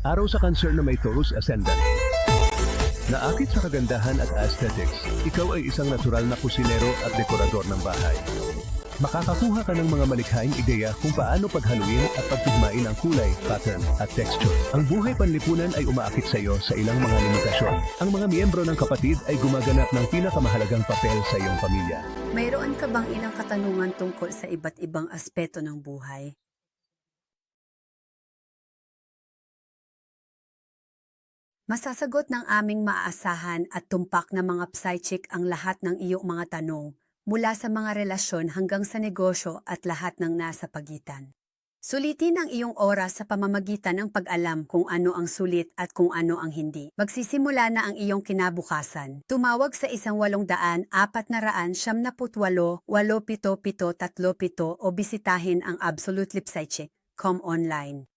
Araw sa cancer na may Taurus Ascendant. Naakit sa kagandahan at aesthetics, ikaw ay isang natural na kusinero at dekorador ng bahay. Makakakuha ka ng mga malikhaing ideya kung paano paghaluin at pagtugmain ang kulay, pattern, at texture. Ang buhay panlipunan ay umaakit sa iyo sa ilang mga limitasyon. Ang mga miyembro ng kapatid ay gumaganap ng pinakamahalagang papel sa iyong pamilya. Mayroon ka bang ilang katanungan tungkol sa iba't ibang aspeto ng buhay? Masasagot ng aming maaasahan at tumpak na mga psychic ang lahat ng iyong mga tanong, mula sa mga relasyon hanggang sa negosyo at lahat ng nasa pagitan. Sulitin ang iyong oras sa pamamagitan ng pag-alam kung ano ang sulit at kung ano ang hindi. Magsisimula na ang iyong kinabukasan. Tumawag sa isang walong daan, apat na raan, siyam na putwalo, walo pito pito tatlo pito o bisitahin ang Absolute Lip Psychic.com online.